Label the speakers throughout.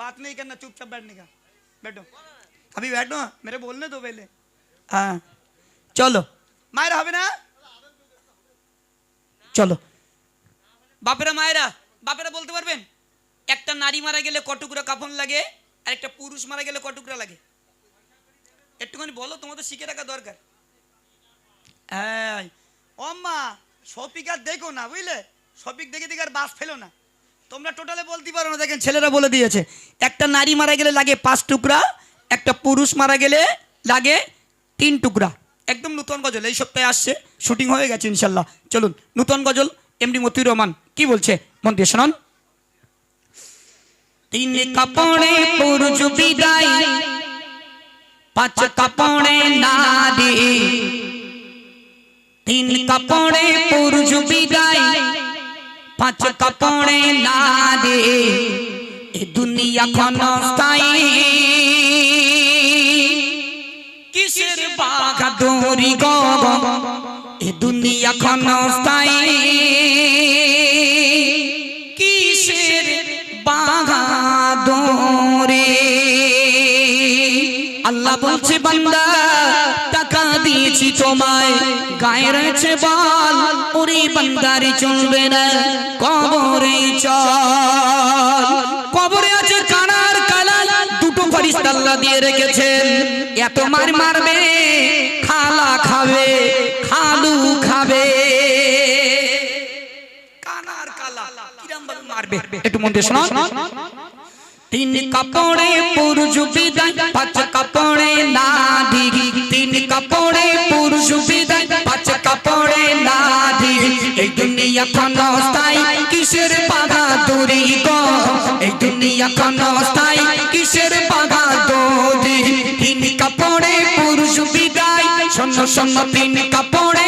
Speaker 1: बात नहीं करना चुपचाप बैठने का बैठो अभी बैठो मेरे बोलने दो पहले हाँ चलो মায়েরা হবে না চলো বাপেরা মায়েরা বাপেরা বলতে পারবেন একটা নারী মারা গেলে কটুকরা কাফন লাগে আর একটা পুরুষ মারা গেলে কটুকরা লাগে একটুখানি বলো তোমাদের শিখে রাখা দরকার হ্যাঁ অম্মা শপিক আর দেখো না বুঝলে শপিক দেখে দেখে আর বাস ফেলো না তোমরা টোটালে বলতে পারো না। দেখেন ছেলেরা বলে দিয়েছে একটা নারী মারা গেলে লাগে পাঁচ টুকরা একটা পুরুষ মারা গেলে লাগে তিন টুকরা। একদম নূতন গজল এই সপ্তাহে আসছে শুটিং হয়ে গেছে ইনশাল্লাহ। চলুন নূতন গজল এমডি মতিউর রহমান কি বলছে? মন দিয়ে শোনান। তিন কাপড়ে পুরুষ বিদায় পাঁচ কাপড়ে নারী তিন কাপড়ে পুরুষ বিদায় পাঁচ কাপড়ে না নারী এ দুনিয়া ক্ষণস্থায়ী কিসের বাগাদুরি গো এ দুনিয়া ক্ষণস্থায়ী কিসের বাগাদুরি আল্লাহ বলছে বান্দা তোমায় গায়ে চলবে না, কবরে চল। কবরে আছে কানার কালাল, দুটো ফারিস্তা দিয়ে রেখেছেন। এত মার মারবে, খালা খাবে, খালু খাবে। একটু মন দিয়ে শোনো তিন কাপড়ে পুরুষ বিদায়, পাঁচ কাপড়ে নাধি তিন কাপড়ে পুরুষ বিদায়, পাঁচ কাপড়ে নাধি এই দুনিয়া ক্ষণস্থায়ী, কিসের বাধা দূরি গো? এই দুনিয়া ক্ষণস্থায়ী, কিসের বাধা দূরি? তিন কাপড়ে পুরুষ বিদায়, শোন শোন, তিন কাপড়ে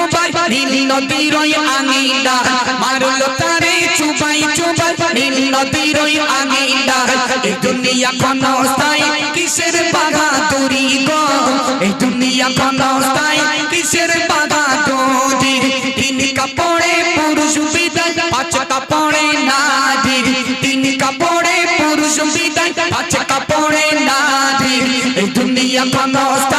Speaker 1: নীল নদীর আঙিনা। মারল তারে চুবাই চুবাই, নীল নদীর আঙিনা। এই দুনিয়া ক্ষণস্থায়ী কিসের বাধা দূরি গো? এই দুনিয়া ক্ষণস্থায়ী কিসের বাধা দূরি তিন কাপড়ে পুরুষ বিদায়, পাঁচ কাপড়ে নারী। তিন কাপড়ে পুরুষ বিদায়, পাঁচ কাপড়ে নারী। এই দুনিয়া ক্ষণস্থায়ী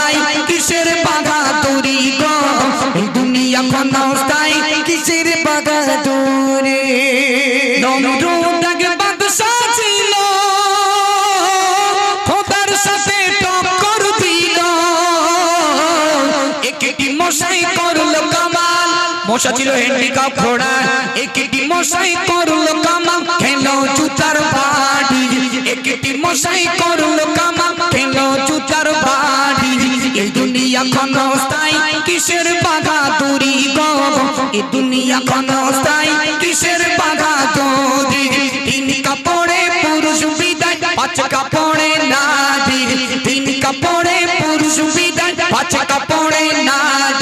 Speaker 1: মশা ছিল হ্যান্ডিকাপ ঘোড়া। একটি মশাই করল কামাল খেলো জুতার বাড়ি। একটি মশাই করল কামাল খেলো জুতার বাড়ি। এই দুনিয়া ক্ষণস্থায়ী কিসের বাধা দূরি গো? এই দুনিয়া ক্ষণস্থায়ী কিসের বাধা দূরি তিন কাপড়ে পুরুষ বিদায়, পাঁচ কাপড়ে নারী। তিন কাপড়ে পুরুষ বিদায়, পাঁচ কাপড়ে নারী।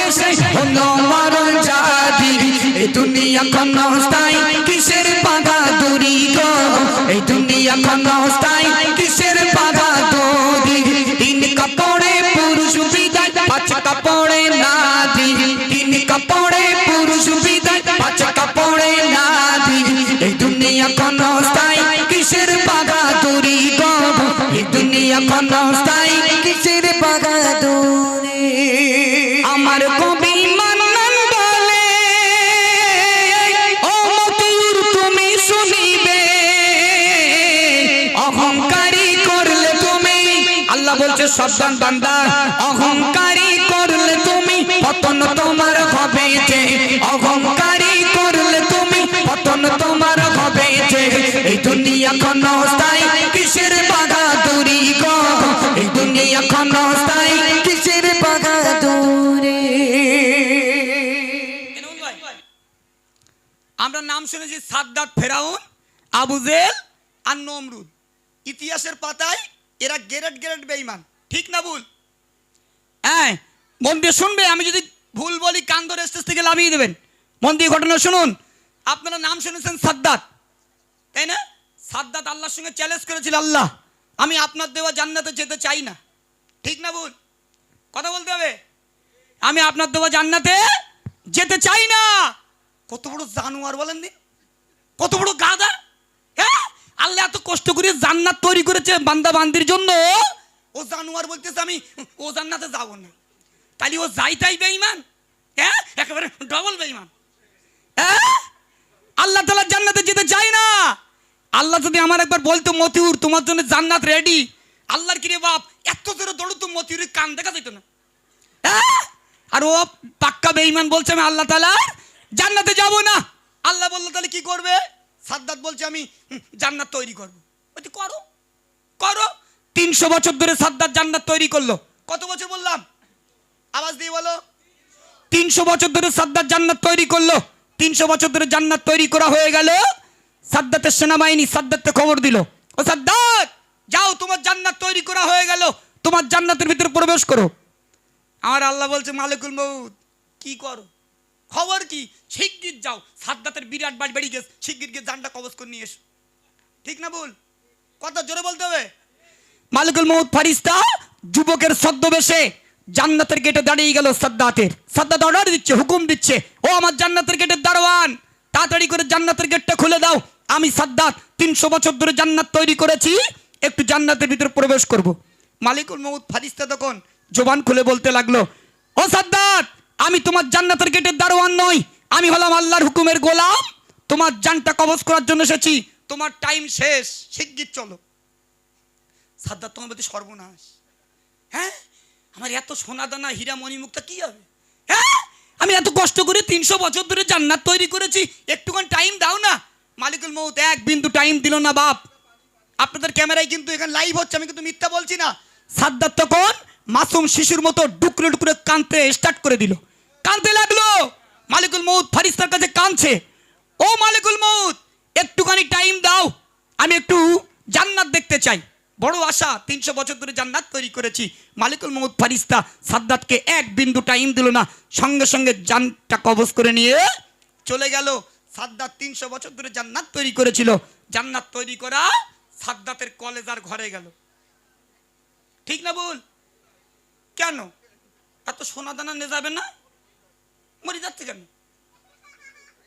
Speaker 1: হলো মরণ চাঁদি এই দুনিয়া কিসের এই দুনিয়া ক্ষণস্থায়ী
Speaker 2: বলছে সাবধান, বান্দা। অহংকারী করলে তুমি পতন তোমার হবে যে। অহংকারী করলে তুমি পতন তোমার হবে যে। এই দুনিয়া ক্ষণস্থায়ী কিসের বাগাদুরি গো? এই দুনিয়া ক্ষণস্থায়ী কিসের বাগাদুরি আমরা নাম শুনেছি সাদ্দাত ফেরাউন, আবু জেল আর নমরুদ। ইতিহাসের পাতায় এরা গেরেট গেরেট বেইমান ঠিক না ভুল? হ্যাঁ মন দিয়ে শুনবে, আমি যদি ভুল বলি, কান ধরে স্টেজ থেকে লাভিয়ে দেবেন। মন দিয়ে ঘটনা শুনুন। আপনারা নাম শুনেছেন সাদ্দাত। তাই না? সাদ্দাত আল্লাহর সঙ্গে চ্যালেঞ্জ করেছিল আল্লাহ। আমি আপনার দেওয়া জান্নাতে যেতে চাই না। ঠিক না ভুল? কথা বলতে হবে? আমি আপনার দেওয়া জান্নাতে যেতে চাই না। কত বড় জানোয়ার বলেন দিন কত বড় গাদা হ্যাঁ? আল্লাহ এত কষ্ট করে জান্নাত তৈরি করেছে বান্দা বান্দির জন্য। ও জানোয়ার বলতেছে আমি, ও জান্নাতে যাব না। তাহলে ও যাই তাই বেঈমান হ্যাঁ? একেবারে ডবল বেঈমান। হ্যাঁ? আল্লাহ তালা জান্নাতে যেতে চাই না। আল্লাহ যদি আমার একবার বলতো, মতিউর, তোমার জন্য জান্নাত রেডি আল্লাহর কিরে বাপ, এত জোরে দৌড়তো মতিউরের কান দেখা যেত না। হ্যাঁ? আর ও পাক্কা বেঈমান বলছে আমি আল্লাহ তালা জান্নাতে যাব না। আল্লাহ বলল, তাহলে কি করবে? সাদ্দাত বলছে, আমি জান্নাত তৈরি করব। বলছি, করো করো। তিনশো বছর ধরে সাদ্দাত জান্নাত তৈরি করল। কত বছর বললাম? আওয়াজ দিয়ে বলো। তিনশো বছর ধরে সাদ্দাত জান্নাত তৈরি করল। তিনশো বছর ধরে জান্নাত তৈরি করা হয়ে গেল। সাদ্দাতের সেনাবাহিনী সাদ্দাতকে খবর দিল। ও সাদ্দাত, যাও, তোমার জান্নাত তৈরি করা হয়ে গেল। তোমার জান্নাতের ভিতরে প্রবেশ করো। আমার আল্লাহ বলছে, মালিকুল মৌদ কি করো? খবর কি? শিগগির যাও। সাদ্দাতের বিরাট বাড়ি বেরিয়ে গেছে। শিগগির গিয়ে জানটা কবজ করে নিয়ে এসো। ঠিক না বল কথা জোরে বলতে হবে? মালিকুল মৌদ ফারিস্তা যুবকের ছদ্মবেশে জান্নাতের গেটে দাঁড়িয়ে গেল সাদ্দাতের। সাদ্দাত অর্ডার দিচ্ছে, হুকুম দিচ্ছে, ও আমার জান্নাতের গেটের দারোয়ান, তাড়াতাড়ি করে জান্নাতের গেটটা খুলে দাও। আমি সাদ্দাত, তিনশো বছর ধরে জান্নাত তৈরি করেছি, একটু জান্নাতের ভিতরে প্রবেশ করব। মালিকুল মৌদ ফারিস্তা তখন জোবান খুলে বলতে লাগল, ও সাদ্দাত, আমি তোমার জান্নাতের গেটের দারোয়ান নই, আমি হলাম আল্লাহর হুকুমের গোলাম, তোমার জানটা কবজ করার জন্য এসেছি, তোমার টাইম শেষ, শিগগির চলো। সাদ্দাত তোমার প্রতি সর্বনাশ। হ্যাঁ? আমার এত সোনা দানা হীরা মণিমুক্তা কি হবে? হ্যাঁ? আমি এত কষ্ট করে তিনশো বছর ধরে জান্নাত তৈরি করেছি, একটুখানি টাইম দাও না। মালিকুল মৌত এক বিন্দু টাইম দিল না বাপ। আপনাদের ক্যামেরায় কিন্তু এখানে লাইভ হচ্ছে, আমি কিন্তু মিথ্যা বলছি না। সাদ্দাত তখন মাসুম শিশুর মতো ডুকরে ডুকরে কাঁদতে স্টার্ট করে দিল। কাঁদতে লাগল। মালিকুল মৌত ফারিস্তার কাছে কাঁদছে। ও মালিকুল মৌত একটুখানি টাইম দাও। আমি একটু জান্নাত দেখতে চাই। বড় আশা, তিনশো বছর ধরে জান্নাত তৈরি করেছি। মালিকুল মৌত ফারিস্তা সাদ্দাতকে এক বিন্দু টাইম দিল না, সঙ্গে সঙ্গে জানটা কবজ করে নিয়ে চলে গেল। সাদ্দাত তিনশো বছর ধরে জান্নাত তৈরি করেছিল। জান্নাত তৈরি করা সাদ্দাতের কলেজ আর ঘরে গেল। ঠিক না বল কেন? এত সোনা দানা নিয়ে যাবে না? মরে যাচ্ছে কেন?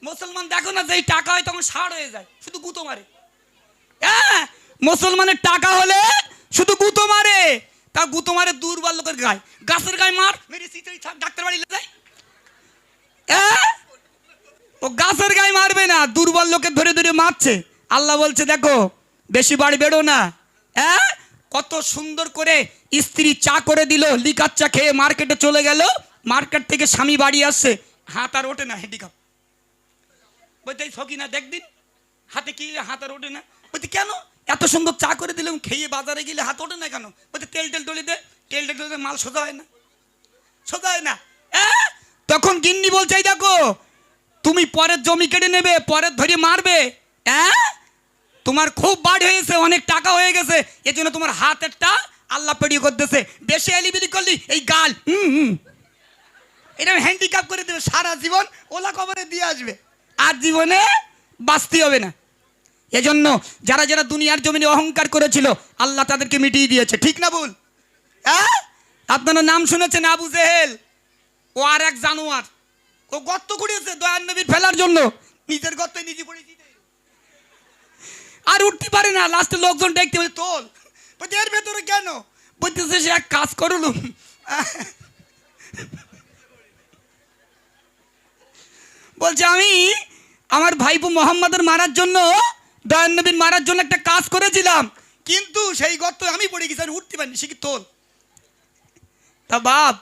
Speaker 2: মুসলমান দেখো না যেই টাকা হয় তখন সার হয়ে যায়, শুধু গুঁতো মারে। মুসলমানের টাকা হলে শুধু গুঁতো মারে। তা গুঁতো মারে দুর্বল লোকের গায়ে। গাছের গায়ে মার। মেরে সিটাই থাক ডাক্তার বাড়ি যায়। ও গাছের গায়ে মারবে না, দুর্বল লোকে ধরে ধরে মারছে। আল্লাহ বলছে, দেখো, বেশি বাড়ি বেরো না। হ্যাঁ কত সুন্দর করে স্ত্রী চা করে দিল, লিকার চা খেয়ে মার্কেটে চলে গেল। মার্কেট থেকে স্বামী বাড়ি আসছে। হাত আর ওঠে না হ্যান্ডিকাপ বলতে এই সকিনা দেখদিন হাতে কি হাত আর ওঠে না? বলতে কেন? এত সুন্দর চা করে দিলাম খেয়ে বাজারে গেলে হাত ওঠে না কেন? বলতে তেল টেল টলি দে, তেল টেল টলি মাল সোজা হয় না। সোজা হয় না। তখন গিন্নি বলছে দেখো, তুমি পরের জমি কেটে নেবে, পরের ধরে মারবে। হ্যাঁ তোমার খুব বাড়ি হয়েছে, অনেক টাকা হয়ে গেছে এর জন্য তোমার হাত একটা আল্লাহ পেরিয়ে করতেছে। বেশি এলিবিলি করলি, এই গাল, হুম হুম। এটা হ্যান্ডিক্যাপ করে দেবে, সারা জীবন ওলা কবরে দিয়ে আসবে। আর জীবনে বাঁচতে হবে না। এজন্য যারা যারা দুনিয়ার জমিনে অহংকার করেছিল, আল্লাহ তাদেরকে মিটিয়ে দিয়েছে। ঠিক না বল হ্যাঁ? আপনারা নাম শুনেছেন আবু জেহেল? ও আর এক জানোয়ার। ও গর্ত করিয়েছে দয়ান নবীর ফেলার জন্য। নিজের গর্তে নিজে পড়েছি আর উঠতে পারে না। লাস্টে লোকজন দেখতে বলে তোল বলছে, এর ভেতরে কেন? বলতেছে, সে এক কাজ করলুম বলছে, আমি আমার ভাইপো মোহাম্মদের মারার জন্য দয়ান নবীর মারার জন্য একটা কাজ করেছিলাম। কিন্তু সেই গর্ত আমি পড়ে গেছি উঠতে পারিনি সে কি তোল?
Speaker 1: তা বাপ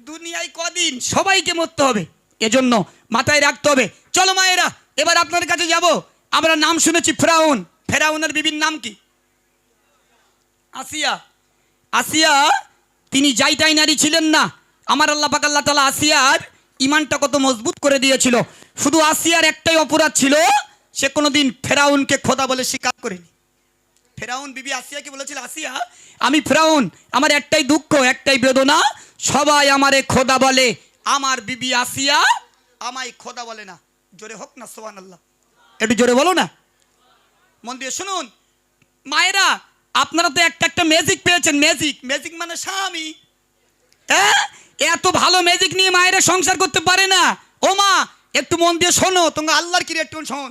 Speaker 1: দুনিয়ায় কদিন সবাইকে মরতে হবে এজন্য মাথায় রাখতে হবে। চলো মায়েরা এবার আপনার কাছে যাব। আমরা নাম শুনেছি ফেরাউন। ফেরাউনের বিবির নাম কি? আসিয়া। আসিয়া তিনি যাইটাই নারী ছিলেন না। আমার আল্লাহ পাক আল্লাহ তালা আসিয়ার ইমানটা কত মজবুত করে দিয়েছিল। শুধু আসিয়ার একটাই অপরাধ ছিল সে কোনোদিন ফেরাউনকে খোদা বলে স্বীকার করেনি। ফেরাউন বিবি আসিয়াকে বলেছিল, আসিয়া, আমি ফেরাউন, আমার একটাই দুঃখ, একটাই বেদনা, সবাই আমারে খোদা বলে। আমার বিবি আসিয়া আমায় খোদা বলে না। জোরে হোক না সোহান আল্লাহ একটু জোরে বলো না। মন দিয়ে শুনুন, মায়েরা, আপনারা তো একটা একটা ম্যাজিক পেয়েছেন ম্যাজিক ম্যাজিক মানে স্বামী। হ্যাঁ? এত ভালো ম্যাজিক নিয়ে মায়েরা সংসার করতে পারে না। ও মা একটু মন দিয়ে শোনো, তোমার আল্লাহর কি একটু শোন।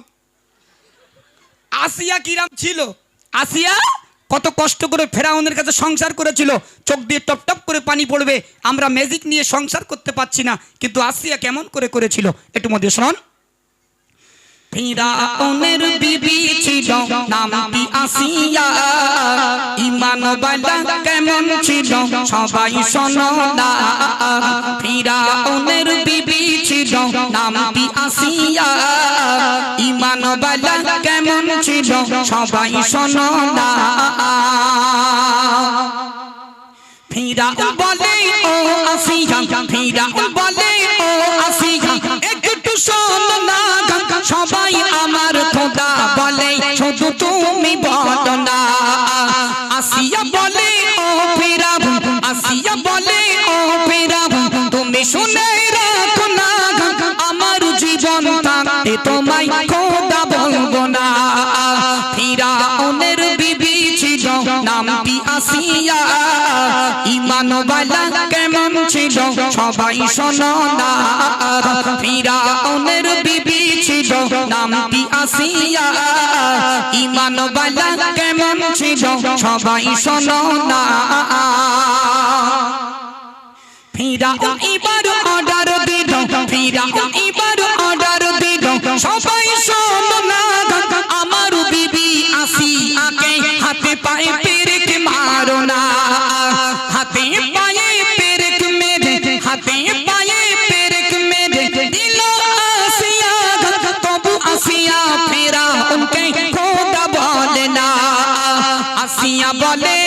Speaker 1: আসিয়া কিরাম ছিল? আসিয়া কত কষ্ট করে ফেরাউনের কাছে সংসার করেছিল। চোখ দিয়ে টপ টপ করে পানি পড়বে। আমরা ম্যাজিক নিয়ে সংসার করতে পারছি না। কিন্তু আসিয়া কেমন করে করেছিল? একটু মধ্যে শোন ফিরাউনের বিবি ছিল, নামটি আসিয়া। ইমান বালা কেমন ছিল? সবাই শোনো ফিরাউনের বিবি ছিল, নামটি আসিয়া। ইমান বালা সবাই শোনো না। ফিরা বলে ও আসিয়া, ফিরা বলে ও আসিয়া, একটু শোন না সবাই আমার খোদা বলে, শুধু তুমি বলো না। আসিয়া বলে ও ফিরা আসিয়া বলে ও ফিরা তুমি শুনে রাখো না আমার জীবন থাকতে তোমায় আসিয়া, ইমান বালা কেমন ছিল? সবাই শোনো না। ফিরা ওনের বিবি ছিল, নামটি আসিয়া, ইমান বালা কেমন ছিল? সবাই শোনো না। ফিরা এবার আসিয়া বলে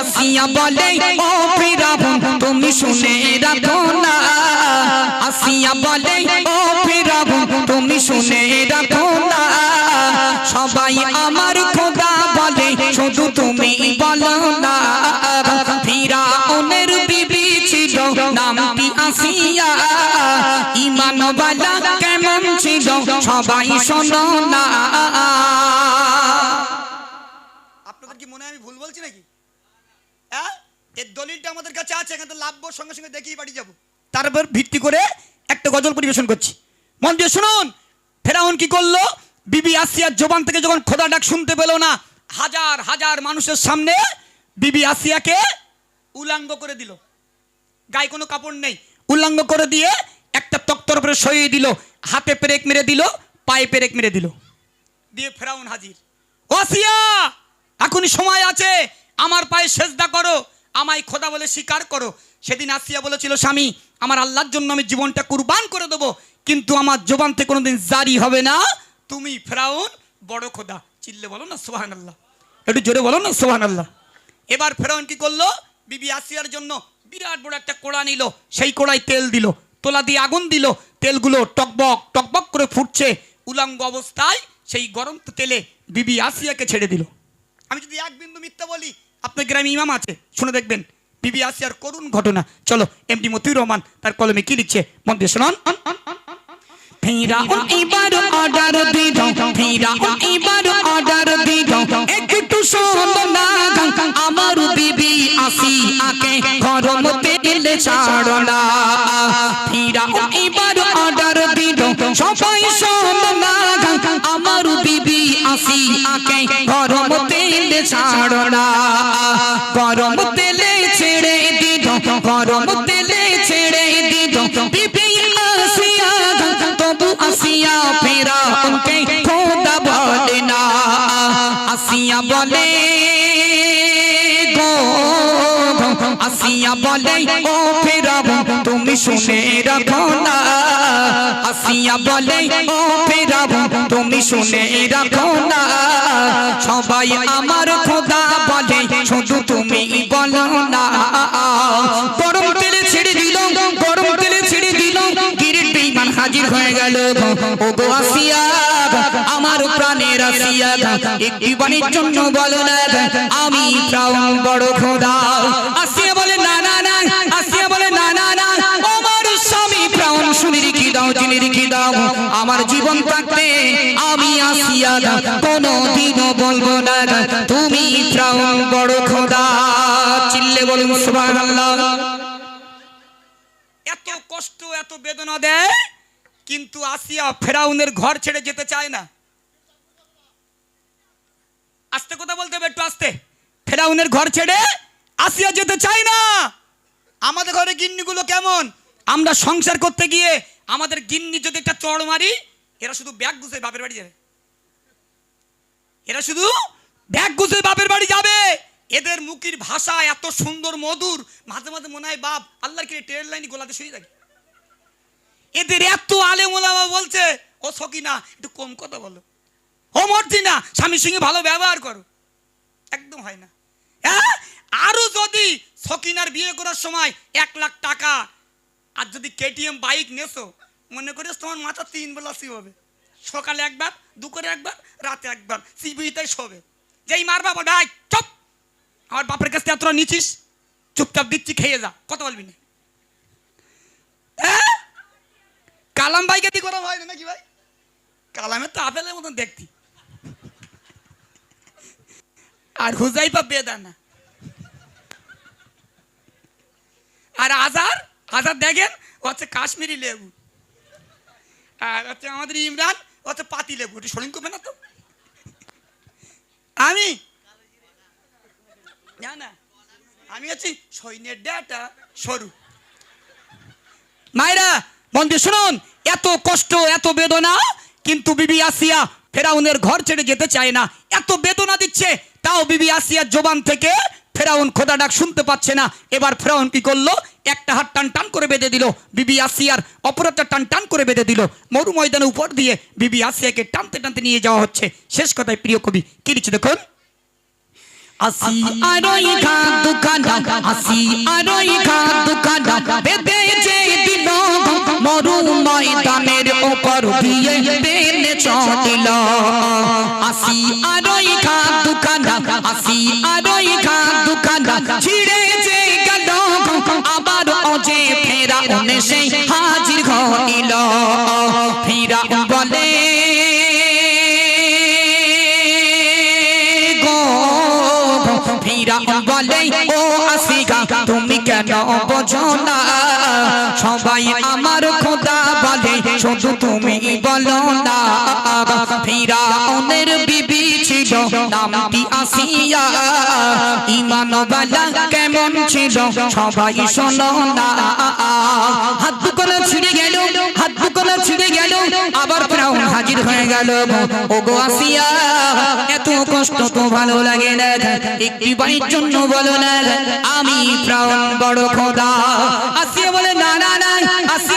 Speaker 1: আসিয়া বলে সবাই শোনো না। আপনাদের কি মনে হয় আমি ভুল বলছি নাকি? হ্যাঁ? এর দলিলটা আমাদের কাছে আছে, এখানে তো লাভবো সঙ্গে সঙ্গে দেখেই বাড়ি যাব। তারপর ভিত্তি করে একটা গজল পরিবেশন করছি। মন দিয়ে শুনুন, ফেরাউন কি করল? বিবি আসিয়ার জবান থেকে যখন খোদা ডাক শুনতে পেল না, হাজার হাজার মানুষের সামনে বিবি আসিয়াকে উলাঙ্গ করে দিল। গায়ে কোনো কাপড় নেই। উল্লাঙ্গ করে দিয়ে একটা তক্তর উপরে সরিয়ে দিল। হাতে পেরেক মেরে দিল, পায়ে পেরেক মেরে দিল। দিয়ে ফেরাউন হাজির। ওসিয়া এখনই সময় আছে, আমার পায়ে সেজদা করো, আমায় খোদা বলে স্বীকার করো। সেদিন আসিয়া বলেছিল, স্বামী, আমার আল্লাহর জন্য আমি জীবনটা কুরবান করে দেবো, কিন্তু আমার জবান থেকে কোনোদিন জারি হবে না। তুমি ফেরাউন, বড় খোদা। চিল্লে বলো না সোহান আল্লাহ একটু জোরে বলো না সোহান আল্লাহ এবার ফেরাউন কি করল? বিবি আসিয়ার জন্য বিরাট বড় একটা কোড়া নিল, সেই কোড়ায় তেল দিল। তোলা দিয়ে আগুন দিল, তেলগুলো টকবক টকবক করে ফুটছে উলঙ্গ অবস্থায়, সেই গরম তেলে বিবি আসিয়াকে ছেড়ে দিল। আমি যদি এক বিন্দু মিথ্যা বলি, আপনার গ্রামে ইমাম আছে, শুনে দেখবেন। বিবি আসিয়ার করুণ ঘটনা। চলো এমডি মতিউর রহমান তার কলমে কি লিখছে? মন শোনান। ফিরাউন এবার অর্ডার দিল, ফিরাউন এবার বিবি আসি আকে গরম তেল ছাড়লা ফিরা এবার অর্ডার দিল, সবাই শোনো আমার বিবি আসি আকে গরম তেল ছাড়লা গরম তেলে ছেড়ে দিল, গরম তেলে ছেড়ে দিল বলে,
Speaker 2: ও ফেরাউন তুমি শুনে রাখো না। আসিয়া বলে, ও ফেরাউন তুমি শুনে রাখো না। সবাই আমার খোদা বলে, শুধু তুমি বলো না। গরম তেলে ছেড়ে দিল, গরম তেলে ছেড়ে দিল বেঈমান হাজির হয়ে গেল। ও গো আমার প্রাণের আসিয়া একটি বাণীর জন্য বলো না, আমি বড় খোদা। আসিয়া আসিয়া কোনো দিনও বলব না তুমি বড় খোদা। চিল্লে বলুন এত কষ্ট, এত বেদনা দেয়, কিন্তু আসিয়া ফেরাউনের ঘর ছেড়ে যেতে চায় না। আস্তে কথা বলতে হবে, একটু আস্তে। ফেরাউনের ঘর ছেড়ে আসিয়া যেতে চায় না। আমাদের ঘরে গিন্নিগুলো কেমন? আমরা সংসার করতে গিয়ে আমাদের গিন্নি যদি একটা চড় মারি, এরা শুধু ব্যাগ গুছে বাপের বাড়ি যাবে। এরা শুধু ব্যাগ গুছে বাপের বাড়ি যাবে। এদের মুখের ভাষা এত সুন্দর, মধুর। মাঝে মাঝে মনে হয় বাপ আল্লাহর কি ট্রেন লাইন গোলাতে শুয়ে থাকে। এদের এত আলে মোলামা বলছে, ও সকিনা, একটু কম কথা বলো। ও মর্জি না স্বামীর সঙ্গে ভালো ব্যবহার করো। একদম হয় না। হ্যাঁ? আরও যদি সকিনার বিয়ে করার সময় এক লাখ টাকা আর যদি কেটিএম বাইক নেছো, মনে করিস তোমার মাথা তিন বেলা হবে। সকালে একবার, দুপুরে একবার, রাতে একবার সিবিটাই শোবে। যেই মারবা বল ভাই চুপ! আমার বাপের কাছ এতটা নিচিস চুপচাপ দিচ্ছি, খেয়ে যা, কথা বলবি না। হ্যাঁ? কালাম ভাইকে দি করা না নাকি ভাই? কালামের তো আপেলের মতন দেখতি। আর হুজাইফা বেদানা। আর আজার আজার দেখেন হচ্ছে কাশ্মীরি লেবু। আর হচ্ছে আমাদের ইমরান হচ্ছে পাতি লেবু, একটু শরীর করবে না তো? আমি? না না। আমি হচ্ছি সৈন্যের ডেটা, সরু। মায়েরা দিয়ে শুনুন, এত কষ্ট, এত বেদনা, কিন্তু বিবি আসিয়া ফেরাউনের ঘর ছেড়ে যেতে চায় না। এত বেদনা দিচ্ছে, তাও বিবি আসিয়া জোবান থেকে ফেরাউন খোদা ডাক শুনতে পাচ্ছে না। এবার ফেরাউন কি করল? একটা হাত টান টান করে বেঁধে দিল। বিবি আসিয়ার অপরাধটা টান টান করে বেঁধে দিল। মরু ময়দানের উপর দিয়ে বিবি আসিয়াকে টানতে টানতে নিয়ে যাওয়া হচ্ছে। শেষ কথায় প্রিয় কবি, কি লিখছে দেখুন? আসি আরই খা আসি আরই হাজির ফিরা বলে ফিরা বলে, ও আসিকা তুমি কেন বোঝো না? সবাই আমার খোদা বলে, শুধু তুমি বলো না। ফিরা ওনের বিবি ছিল, নামটি আসিয়া। ইমান বালা কেমন ছিল, সবাই শোনো না। হাত দুকলা ছিঁড়ে গেল, হাত দুকলা ছিঁড়ে গেল, আবার ফেরাউন হাজির হয়ে গেল। ও গো আসিয়া, এত কষ্ট তো ভালো লাগে না। একটি বাড়ির জন্য বলো না, আমি প্রাণ বড় খোদা। আসিয়া বলে, না না না, আসিয়া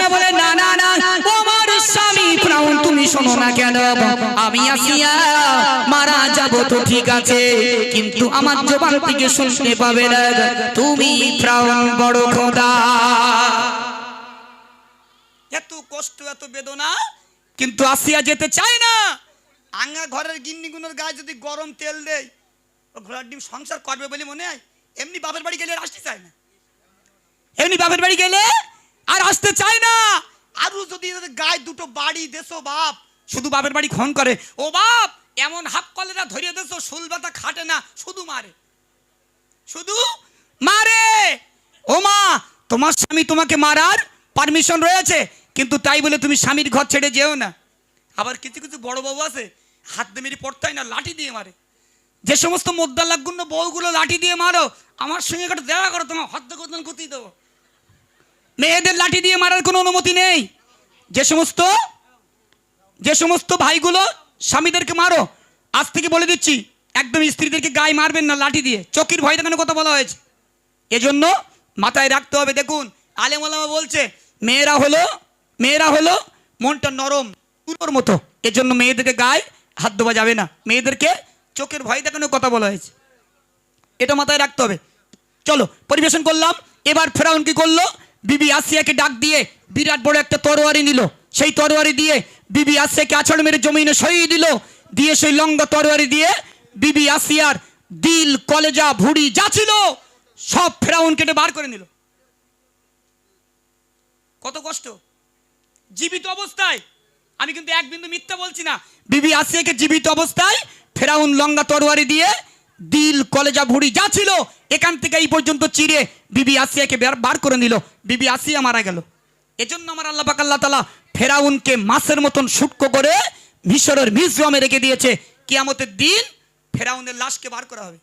Speaker 2: তুমি শোনো না কেন? আমি আসিয়া মারা যাব তো ঠিক আছে কিন্তু আমার জবান থেকে শুনতে পাবে না। তুমি প্রাণ বড় খোদা। এত কষ্ট এত বেদনা। কিন্তু আসিয়া যেতে চায় না। আঙ্গা ঘরের গিন্নিগুলোর গায়ে যদি গরম তেল দেয় ও ঘোড়ার ডিম সংসার করবে বলে মনে হয় এমনি বাপের বাড়ি গেলে আর আসতে চায় না। এমনি বাপের বাড়ি গেলে আর আসতে চায় না। আরও যদি গায়ে দুটো বাড়ি দেশো বাপ। শুধু বাপের বাড়ি খন করে। ও বাপ এমন হাফ কলেরা ধরিয়ে দেছো শুল ব্যথা খাটে না শুধু মারে। শুধু মারে। ও মা তোমার স্বামী তোমাকে মারার পারমিশন রয়েছে কিন্তু তাই বলে তুমি স্বামীর ঘর ছেড়ে যেও না। আবার কিছু কিছু বড় বউ আছে হাত দিয়ে মেরে পড়তে না লাঠি দিয়ে মারে। যে সমস্ত মোদ্দাল্লাগুন্য বউগুলো লাঠি দিয়ে মারো আমার সঙ্গে একটা দেখা করো তোমার করতেন ক্ষতি দেবো। মেয়েদের লাঠি দিয়ে মারার কোনো অনুমতি নেই। যে সমস্ত যে সমস্ত ভাইগুলো স্বামীদেরকে মারো, আজ থেকে বলে দিচ্ছি, একদম স্ত্রীদেরকে গায়ে মারবেন না লাঠি দিয়ে। চকির ভয় দেখানোর কথা বলা হয়েছে। এজন্য মাথায় রাখতে হবে, দেখুন আলেমলামা বলছে, মেয়েরা হলো মেয়েরা হলো মনটা নরম তুলোর মতো। এজন্য মেয়েদেরকে গায়ে হাত দেওয়া যাবে না। মেয়েদেরকে চোখের ভয় দেখানোর কথা বলা হয়েছে। এটা মাথায় রাখতে হবে। চলো, পরিবেশন করলাম। এবার ফেরাউন কি করল? বিবি আসিয়াকে ডাক দিয়ে বিরাট বড় একটা তরোয়ারি নিল। সেই তরোয়ারি দিয়ে বিবি আসিয়াকে আছড় মেরে জমিনে সরিয়ে দিল। দিয়ে সেই লঙ্গা তরোয়ারি দিয়ে বিবি আসিয়ার দিল, কলেজা, ভুড়ি যা ছিল সব ফেরাউন কেটে বার করে নিল। কত কষ্ট। জীবিত অবস্থায়। আমি কিন্তু এক বিন্দু মিথ্যা বলছি না। বিবি আসিয়াকে জীবিত অবস্থায় ফেরাউন লঙ্গা তরোয়ারি দিয়ে দিল কলেজা ভুড়ি যা ছিল, এখান থেকে এই পর্যন্ত চিরে বিবি আসিয়াকে বের- করে নিল। বিবি আসিয়া মারা গেল। এজন্য আমার আল্লাহ পাক আল্লাহ তালা ফেরাউনকে মাছের মতন শুটকো করে মিশরের মিউজিয়ামে রেখে দিয়েছে। কিয়ামতের দিন ফেরাউনের লাশকে বার করা হবে।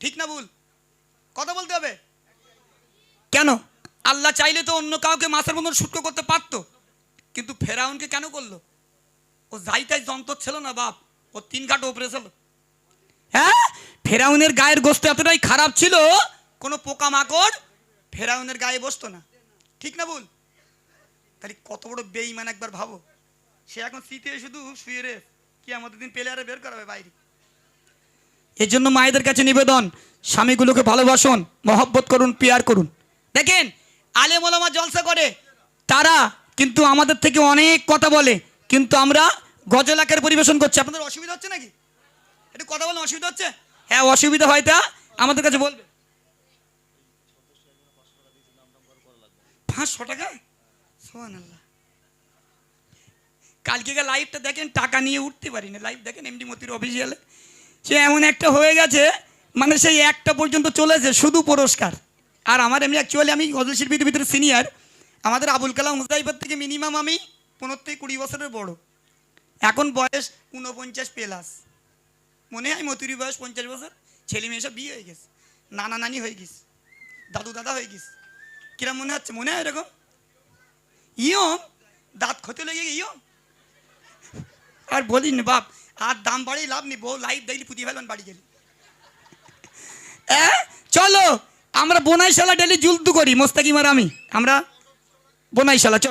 Speaker 2: ঠিক না ভুল? কথা বলতে হবে? কেন? আল্লাহ চাইলে তো অন্য কাউকে মাছের মতন শুটকো করতে পারতো। কিন্তু ফেরাউনকে কেন করল? ও যাই তাই যন্ত্র ছিল না বাপ। ও তিন ঘাট ওপরে ছিল হ্যাঁ? ফেরাউনের গায়ের গোস্ত এতটাই খারাপ ছিল, কোনো পোকামাকড় ফেরাউনের গায়ে বসতো না। ঠিক না বল তাহলে কত বড় বেইমান একবার ভাবো। সে এখন শীতে শুধু শুয়ে রে কি আমাদের দিন পেলে আরে বের করাবে বাইরে। এর জন্য মায়েদের কাছে নিবেদন, স্বামীগুলোকে ভালোবাসুন, মহব্বত করুন, পিয়ার করুন। দেখেন, আলেম ওলামা জলসা করে, তারা কিন্তু আমাদের থেকে অনেক কথা বলে, কিন্তু আমরা গজল আকারে পরিবেশন করছি। আপনাদের অসুবিধা হচ্ছে নাকি? একটু কথা বলেন, অসুবিধা হচ্ছে? হ্যাঁ অসুবিধা হয় তা? আমাদের কাছে বলবে। পাঁচশো টাকা? কালকে লাইভটা দেখেন, টাকা নিয়ে উঠতে পারি না লাইভ দেখেন এমডি মতির অফিসিয়ালে সে এমন একটা হয়ে গেছে মানে সেই একটা পর্যন্ত চলেছে, শুধু পুরস্কার। আর আমার এমনি অ্যাকচুয়ালি আমি গজল শিল্পীদের ভিতরে সিনিয়র আমাদের আবুল কালাম মুজাইবার থেকে মিনিমাম আমি পনেরো থেকে কুড়ি বছরের বড়। এখন বয়স ঊনপঞ্চাশ প্লাস মনে হয় মতুরি বয়স পঞ্চাশ বছর? ছেলে মেয়ে সব বিয়ে হয়ে গেছে। নানা নানি হয়ে গেছে। দাদু দাদা হয়ে গেছে। কিরম মনে হচ্ছে? মনে হয় এরকম? ইয়ং দাঁত ক্ষতি লেগে ইয়ং আর বলিস না বাপ, আর দাম বাড়িয়ে লাভ নেই, বউ লাইট দেখলি পুঁতি ফেলবেন বাড়ি গেলি। চলো, আমরা বোনাইশালা ডেলি জুলতু করি, মোস্তাকিমার আমি। আমরা বোনাইশালা, চলো।